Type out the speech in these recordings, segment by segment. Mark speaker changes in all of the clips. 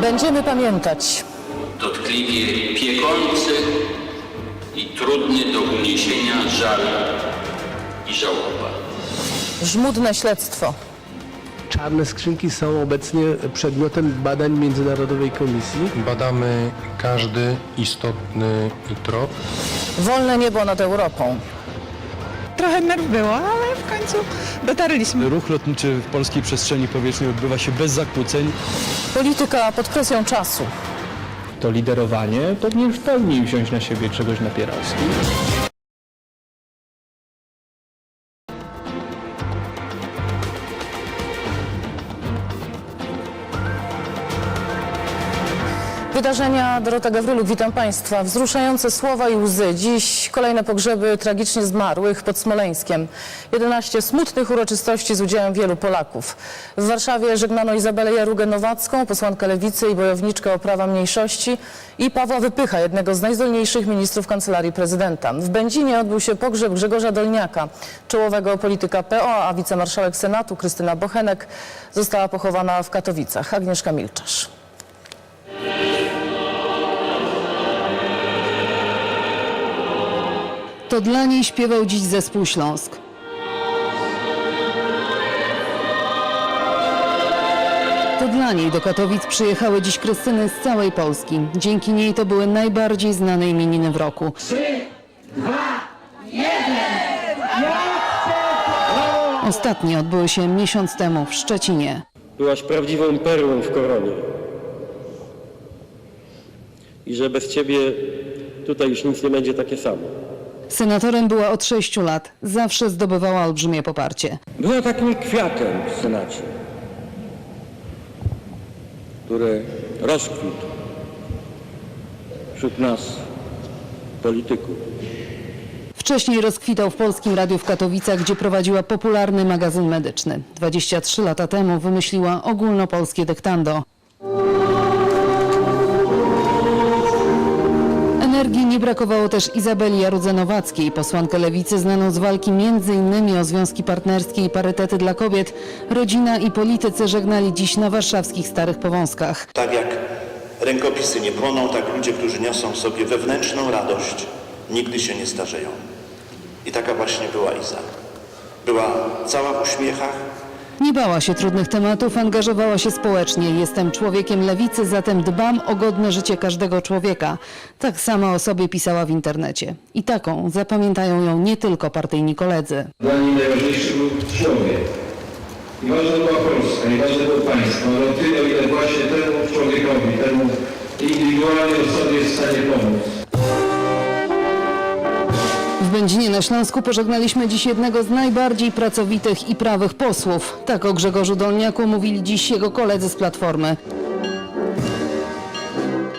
Speaker 1: Będziemy pamiętać.
Speaker 2: dotkliwie piekący i trudny do uniesienia żal i żałoba.
Speaker 1: Żmudne śledztwo.
Speaker 3: Czarne skrzynki są obecnie przedmiotem badań Międzynarodowej Komisji.
Speaker 4: Badamy każdy istotny trop.
Speaker 1: Wolne niebo nad Europą.
Speaker 5: Trochę nerw było, ale w końcu dotarliśmy.
Speaker 6: Ruch lotniczy w polskiej przestrzeni powietrznej odbywa się bez zakłóceń.
Speaker 1: Polityka pod presją czasu.
Speaker 7: to liderowanie powinien w pełni wziąć na siebie Grzegorz Napieralski.
Speaker 1: Wydarzenia Dorota Gawryluk, witam Państwa. Wzruszające słowa i łzy. Dziś kolejne pogrzeby tragicznie zmarłych pod Smoleńskiem. 11 smutnych uroczystości z udziałem wielu Polaków. W Warszawie żegnano Izabelę Jarugę-Nowacką, posłankę Lewicy i bojowniczkę o prawa mniejszości i Pawła Wypycha, jednego z najzdolniejszych ministrów Kancelarii Prezydenta. W Będzinie odbył się pogrzeb Grzegorza Dolniaka, czołowego polityka PO, a wicemarszałek Senatu Krystyna Bochenek została pochowana w Katowicach. Agnieszka Milczarz.
Speaker 8: To dla niej śpiewał dziś zespół Śląsk. To dla niej do Katowic przyjechały dziś Krystyny z całej Polski. Dzięki niej to były najbardziej znane imieniny w roku. Ostatnie odbyły się miesiąc temu w Szczecinie.
Speaker 9: Byłaś prawdziwą perłą w koronie. I że bez ciebie tutaj już nic nie będzie takie samo.
Speaker 8: Senatorem była od sześciu lat. Zawsze zdobywała olbrzymie poparcie.
Speaker 9: Była takim kwiatem w Senacie, który rozkwitł wśród nas, polityków.
Speaker 8: Wcześniej rozkwitał w Polskim Radiu w Katowicach, gdzie prowadziła popularny magazyn medyczny. 23 lata temu wymyśliła ogólnopolskie dyktando. Nie brakowało też Izabeli Jarudze-Nowackiej, posłankę Lewicy znaną z walki m.in. o związki partnerskie i parytety dla kobiet. Rodzina i politycy żegnali dziś na warszawskich Starych Powązkach.
Speaker 10: Tak jak rękopisy nie płoną, tak ludzie, którzy niosą w sobie wewnętrzną radość, nigdy się nie starzeją. I taka właśnie była Iza. Była cała w uśmiechach,
Speaker 8: Nie bała się trudnych tematów, angażowała się społecznie. Jestem człowiekiem lewicy, zatem dbam o godne życie każdego człowieka. Tak sama o sobie pisała w internecie. I taką zapamiętają ją nie tylko partyjni koledzy.
Speaker 11: Dla niej najważniejszy był człowiek. I ważna była Polska, i ważne było państwo, ale tyle, ile właśnie temu człowiekowi, temu indywidualnej osobie jest w stanie pomóc.
Speaker 8: W Będzinie na Śląsku pożegnaliśmy dziś jednego z najbardziej pracowitych i prawych posłów. Tak o Grzegorzu Dolniaku mówili dziś jego koledzy z Platformy.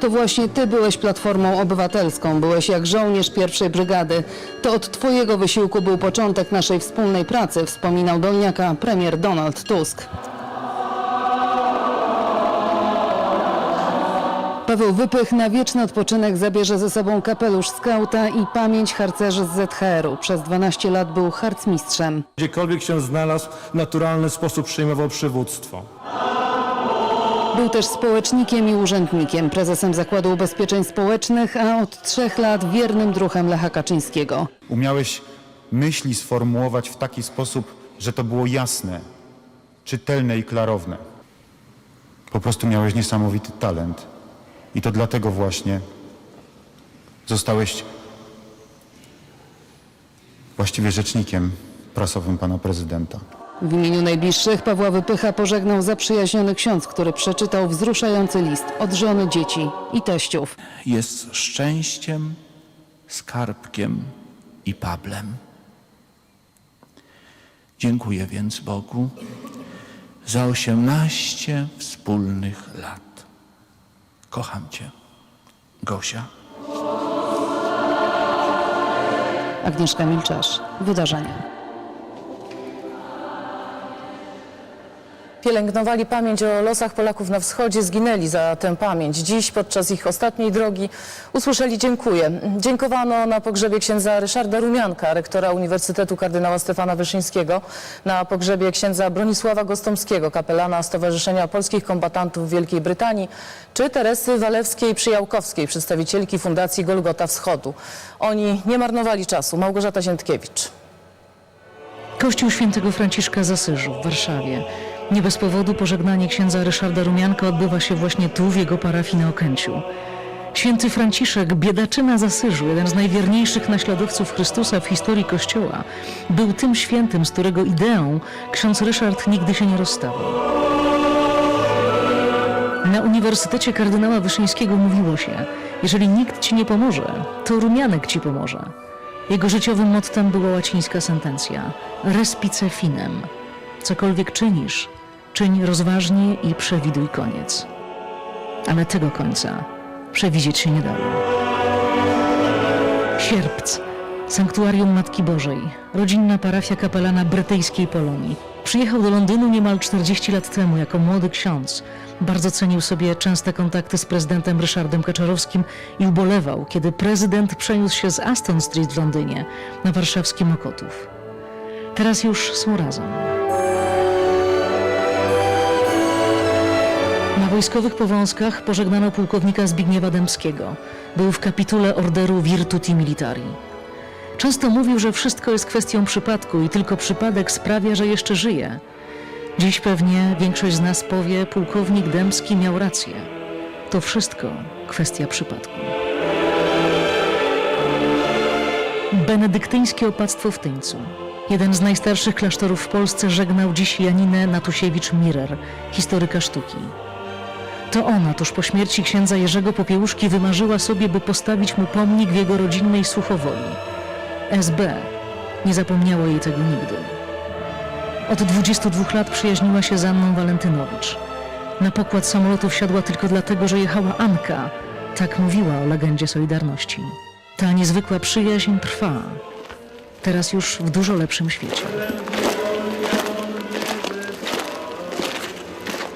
Speaker 8: To właśnie ty byłeś Platformą Obywatelską, byłeś jak żołnierz pierwszej brygady. To od twojego wysiłku był początek naszej wspólnej pracy, wspominał Dolniaka premier Donald Tusk. Paweł Wypych na wieczny odpoczynek zabierze ze sobą kapelusz skauta i pamięć harcerzy z ZHR-u. Przez 12 lat był harcmistrzem.
Speaker 12: Gdziekolwiek się znalazł, w naturalny sposób przejmował przywództwo.
Speaker 8: Był też społecznikiem i urzędnikiem, prezesem Zakładu Ubezpieczeń Społecznych, a od trzech lat wiernym druhem Lecha Kaczyńskiego.
Speaker 13: Umiałeś myśli sformułować w taki sposób, że to było jasne, czytelne i klarowne. Po prostu miałeś niesamowity talent. I to dlatego właśnie zostałeś właściwie rzecznikiem prasowym pana prezydenta.
Speaker 8: W imieniu najbliższych Pawła Wypycha pożegnał zaprzyjaźniony ksiądz, który przeczytał wzruszający list od żony, dzieci i teściów.
Speaker 14: jest szczęściem, skarbkiem i pablem. Dziękuję więc Bogu za osiemnaście wspólnych lat. Kocham Cię, Gosia.
Speaker 8: Agnieszka Milczarz, Wydarzenia.
Speaker 1: Pielęgnowali pamięć o losach Polaków na wschodzie, zginęli za tę pamięć. Dziś podczas ich ostatniej drogi usłyszeli dziękuję. Dziękowano na pogrzebie księdza Ryszarda Rumianka, rektora Uniwersytetu kardynała Stefana Wyszyńskiego, na pogrzebie księdza Bronisława Gostomskiego, kapelana Stowarzyszenia Polskich Kombatantów Wielkiej Brytanii, czy Teresy Walewskiej-Przyjałkowskiej, przedstawicielki Fundacji Golgota Wschodu. Oni nie marnowali czasu. Małgorzata Ziętkiewicz.
Speaker 15: Kościół świętego Franciszka z Asyżu w Warszawie. Nie bez powodu pożegnanie księdza Ryszarda Rumianka odbywa się właśnie tu, w jego parafii na Okęciu. Święty Franciszek, biedaczyna z Asyżu, jeden z najwierniejszych naśladowców Chrystusa w historii Kościoła, był tym świętym, z którego ideą ksiądz Ryszard nigdy się nie rozstawał. Na Uniwersytecie kardynała Wyszyńskiego mówiło się, jeżeli nikt ci nie pomoże, to Rumianek ci pomoże. Jego życiowym mottem była łacińska sentencja respice finem. Cokolwiek czynisz, czyń rozważnie i przewiduj koniec. Ale tego końca przewidzieć się nie dało. Sierpc, sanktuarium Matki Bożej, rodzinna parafia kapelana brytyjskiej Polonii. Przyjechał do Londynu niemal 40 lat temu jako młody ksiądz. Bardzo cenił sobie częste kontakty z prezydentem Ryszardem Kaczorowskim i ubolewał, kiedy prezydent przeniósł się z Aston Street w Londynie na warszawski Mokotów. Teraz już są razem. Wojskowych powązkach pożegnano pułkownika Zbigniewa Dębskiego. Był w kapitule orderu Virtuti Militari. Często mówił, że wszystko jest kwestią przypadku i tylko przypadek sprawia, że jeszcze żyje. Dziś pewnie większość z nas powie, pułkownik Dębski miał rację. To wszystko kwestia przypadku. Benedyktyńskie opactwo w Tyńcu. Jeden z najstarszych klasztorów w Polsce żegnał dziś Janinę Natusiewicz-Mirer, historyka sztuki. To ona tuż po śmierci księdza Jerzego Popiełuszki wymarzyła sobie, by postawić mu pomnik w jego rodzinnej Suchowoli. SB nie zapomniało jej tego nigdy. Od 22 lat przyjaźniła się z Anną Walentynowicz. Na pokład samolotu wsiadła tylko dlatego, że jechała Anka. Tak mówiła o legendzie Solidarności. Ta niezwykła przyjaźń trwa. Teraz już w dużo lepszym świecie.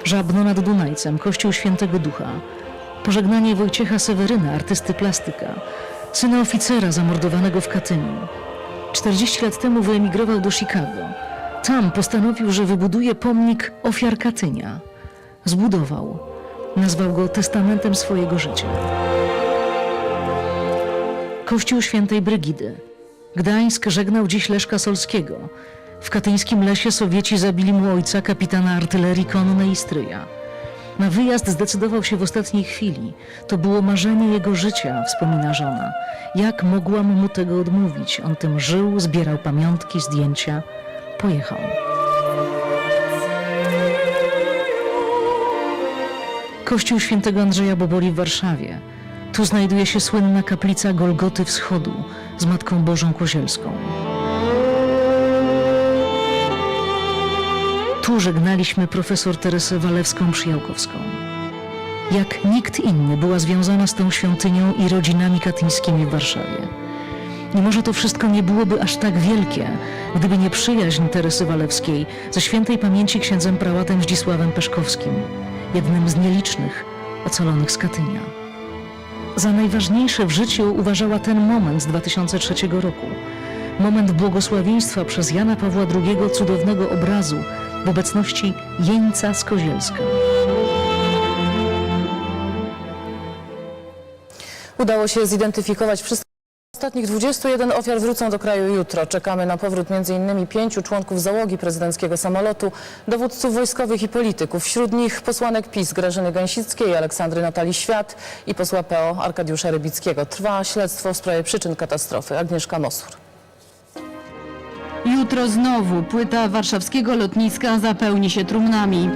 Speaker 15: Żabno nad Dunajcem, Kościół Świętego Ducha. Pożegnanie Wojciecha Seweryna, artysty plastyka, syna oficera zamordowanego w Katyniu. 40 lat temu wyemigrował do Chicago. Tam postanowił, że wybuduje pomnik ofiar Katynia. Zbudował. Nazwał go testamentem swojego życia. Kościół Świętej Brygidy. Gdańsk żegnał dziś Leszka Solskiego. W katyńskim lesie Sowieci zabili mu ojca, kapitana artylerii konnej stryja. Na wyjazd zdecydował się w ostatniej chwili. To było marzenie jego życia, wspomina żona. Jak mogłam mu tego odmówić? On tym żył, zbierał pamiątki, zdjęcia. Pojechał. Kościół świętego Andrzeja Boboli w Warszawie. Tu znajduje się słynna kaplica Golgoty Wschodu z Matką Bożą Kozielską. Tu żegnaliśmy profesor Teresę Walewską-Przyjałkowską. Jak nikt inny była związana z tą świątynią i rodzinami katyńskimi w Warszawie. I może to wszystko nie byłoby aż tak wielkie, gdyby nie przyjaźń Teresy Walewskiej ze świętej pamięci księdzem prałatem Zdzisławem Peszkowskim, jednym z nielicznych ocalonych z Katynia. Za najważniejszy w życiu uważała ten moment z 2003 roku. Moment błogosławieństwa przez Jana Pawła II cudownego obrazu w obecności jeńca z Kozielska.
Speaker 1: Udało się zidentyfikować wszystkich. Ostatnich 21 ofiar wrócą do kraju jutro. Czekamy na powrót m.in. pięciu członków załogi prezydenckiego samolotu, dowódców wojskowych i polityków. Wśród nich posłanek PiS Grażyny Gęsickiej, Aleksandry Natalii Świat i posła PO Arkadiusza Rybickiego. Trwa śledztwo w sprawie przyczyn katastrofy. Agnieszka Mosur.
Speaker 16: Jutro znowu płyta warszawskiego lotniska zapełni się trumnami.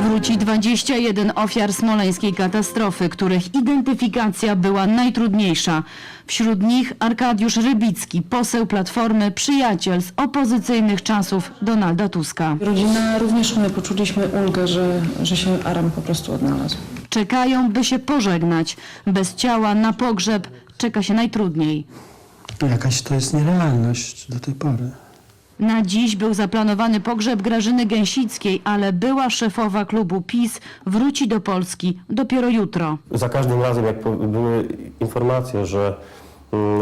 Speaker 16: Wróci 21 ofiar smoleńskiej katastrofy, których identyfikacja była najtrudniejsza. Wśród nich Arkadiusz Rybicki, poseł Platformy, przyjaciel z opozycyjnych czasów Donalda Tuska.
Speaker 17: Rodzina również my poczuliśmy ulgę, że, że się Aram po prostu odnalazł.
Speaker 16: Czekają, by się pożegnać. Bez ciała na pogrzeb czeka się najtrudniej.
Speaker 18: Jakaś to jest nierealność do tej pory.
Speaker 16: Na dziś był zaplanowany pogrzeb Grażyny Gęsickiej, ale była szefowa klubu PiS wróci do Polski dopiero jutro.
Speaker 19: Za każdym razem, jak po- były informacje, że mm,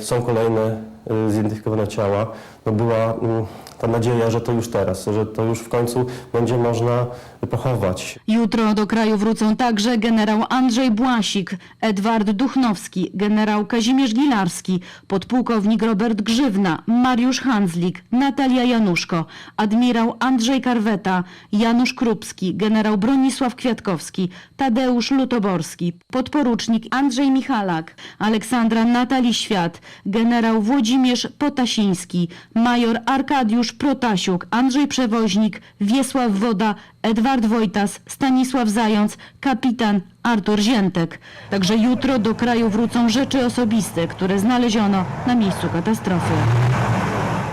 Speaker 19: są kolejne y, zidentyfikowane ciała, no była mm, ta nadzieja, że to już teraz, że to już w końcu będzie można pochować.
Speaker 16: Jutro do kraju wrócą także generał Andrzej Błasik, Edward Duchnowski, generał Kazimierz Gilarski, podpułkownik Robert Grzywna, Mariusz Hanzlik, Natalia Januszko, admirał Andrzej Karweta, Janusz Krupski, generał Bronisław Kwiatkowski, Tadeusz Lutoborski, podporucznik Andrzej Michalak, Aleksandra Natalii Świat, generał Włodzimierz Potasiński, major Arkadiusz Protasiuk, Andrzej Przewoźnik, Wiesław Woda, Edward Wojtas, Stanisław Zając, kapitan Artur Ziętek. Także jutro do kraju wrócą rzeczy osobiste, które znaleziono na miejscu katastrofy.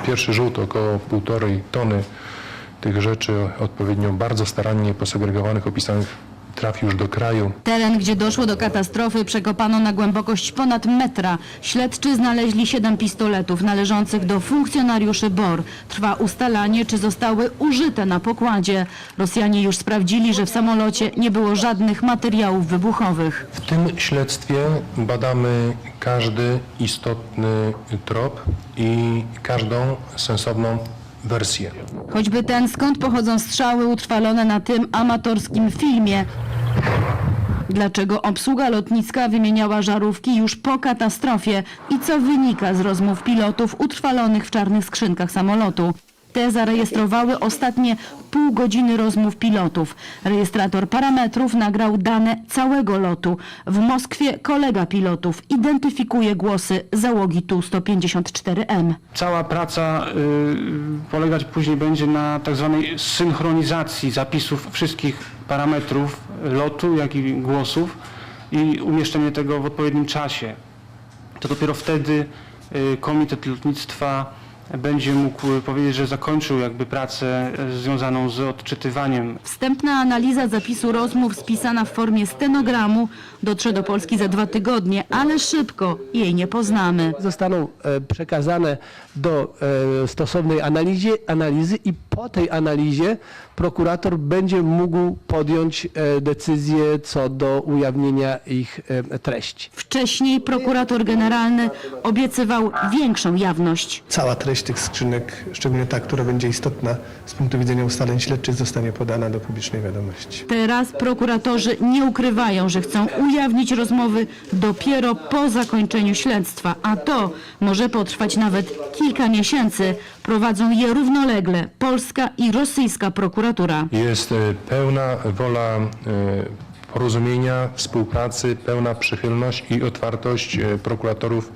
Speaker 4: Pierwszy rzut około półtorej tony tych rzeczy, odpowiednio bardzo starannie posegregowanych, opisanych, trafi już do kraju.
Speaker 16: Teren, gdzie doszło do katastrofy, przekopano na głębokość ponad metra. Śledczy znaleźli siedem pistoletów należących do funkcjonariuszy BOR. Trwa ustalanie, czy zostały użyte na pokładzie. Rosjanie już sprawdzili, że w samolocie nie było żadnych materiałów wybuchowych.
Speaker 4: W tym śledztwie badamy każdy istotny trop i każdą sensowną wersję.
Speaker 16: Choćby ten, skąd pochodzą strzały utrwalone na tym amatorskim filmie. Dlaczego obsługa lotniska wymieniała żarówki już po katastrofie i co wynika z rozmów pilotów utrwalonych w czarnych skrzynkach samolotu? Te zarejestrowały ostatnie pół godziny rozmów pilotów. Rejestrator parametrów nagrał dane całego lotu. W Moskwie kolega pilotów identyfikuje głosy załogi Tu-154M.
Speaker 18: Cała praca y, polegać później będzie na tak zwanej synchronizacji zapisów wszystkich parametrów lotu, jak i głosów i umieszczenie tego w odpowiednim czasie. To dopiero wtedy y, Komitet Lotnictwa będzie mógł powiedzieć, że zakończył jakby pracę y, związaną z odczytywaniem
Speaker 16: Wstępna analiza zapisu rozmów spisana w formie stenogramu dotrze do Polski za dwa tygodnie, ale szybko jej nie poznamy.
Speaker 3: Zostaną e, przekazane do e, stosownej analizie, analizy i po tej analizie prokurator będzie mógł podjąć e, decyzję co do ujawnienia ich e, treści.
Speaker 16: Wcześniej prokurator generalny obiecywał większą jawność.
Speaker 18: Cała treść tych skrzynek, szczególnie ta, która będzie istotna z punktu widzenia ustaleń śledczych, zostanie podana do publicznej wiadomości.
Speaker 16: Teraz prokuratorzy nie ukrywają, że chcą ujawnić rozmowy dopiero po zakończeniu śledztwa, a to może potrwać nawet kilka miesięcy. Prowadzą je równolegle polska i rosyjska prokuratura.
Speaker 4: Jest e, pełna wola e, porozumienia, współpracy, pełna przychylność i otwartość e, prokuratorów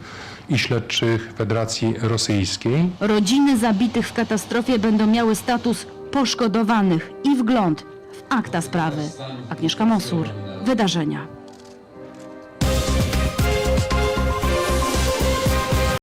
Speaker 4: i śledczych Federacji Rosyjskiej.
Speaker 16: Rodziny zabitych w katastrofie będą miały status poszkodowanych i wgląd w akta sprawy. Agnieszka Mosur, wydarzenia.